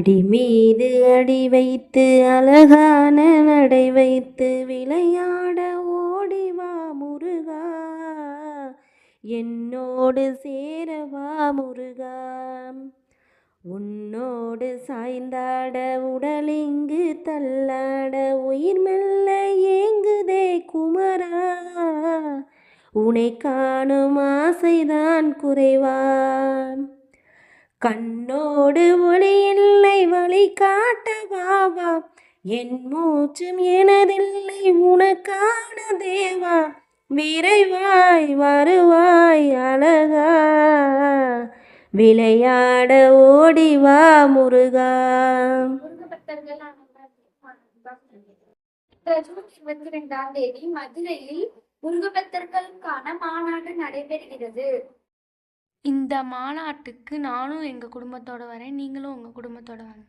அடி மீது அடி வைத்து அழகான நடை வைத்து விளையாட ஓடிவா முருகா. என்னோடு சேரவா முருகா. உன்னோடு சாய்ந்தாட உடலிங்கு தள்ளாட உயிர் மெல்ல ஏங்குதே குமரா. உனை காணும் ஆசைதான் குறைவான் கண்ணோடு ஒளியில்லை வழி காட்டவாவா என் மூச்சும் எனதில்லை உனக்கான தேவா? விரைவாய் வருவாய் அழகா? விளையாட ஓடிவா முருகா. முருகபக்தர்கள் ஜூன் இருபத்தி ரெண்டாம் தேதி மதுரையில் முருகபக்தர்களுக்கான மாநாடு நடைபெறுகிறது. இந்த மாநாட்டுக்கு நானும் எங்கள் குடும்பத்தோடு வரேன் நீங்களும் உங்கள் குடும்பத்தோட வாங்க.